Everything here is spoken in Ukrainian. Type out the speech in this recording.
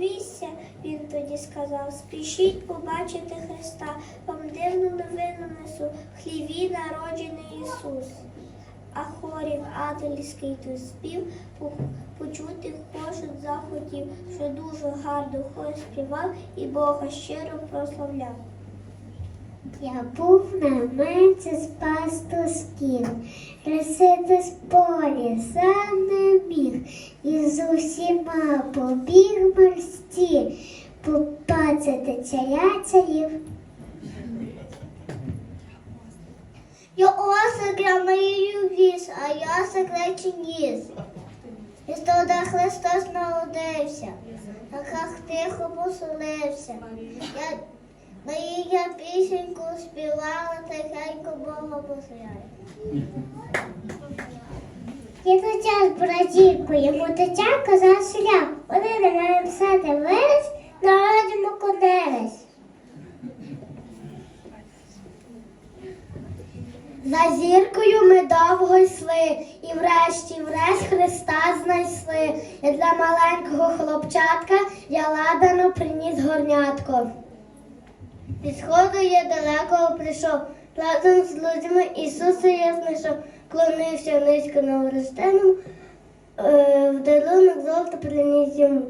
бійся, він тоді сказав, спішіть побачити Христа, вам дивну новину несу, в хліві народжений Ісус. А хорів ангельський тут спів, почути кожен захотів, що дуже гарно хор співав і Бога щиро прославляв. Я був на менці з пастусків, Рисити з полі сам не міг, і з усіма побіг морські, попацати царя царів. Я осик, я маю віз, а я секречі ніс. І туди Христос народився, на хах тихо поселився. Я Марія пісеньку співала, тихенько Бога посляє. Дідуся з братівкою, йому дитя казав шлях. Вони не мають писати вираз, народимо конерес. За зіркою ми довго йшли, і врешті-врешт Христа знайшли. І для маленького хлопчатка я ладану приніс горнятко. Від сходу я далеко прийшов, разом з людьми Ісуса я знайшов, клонився низько на Орестину, в дарунок золото приніс йому.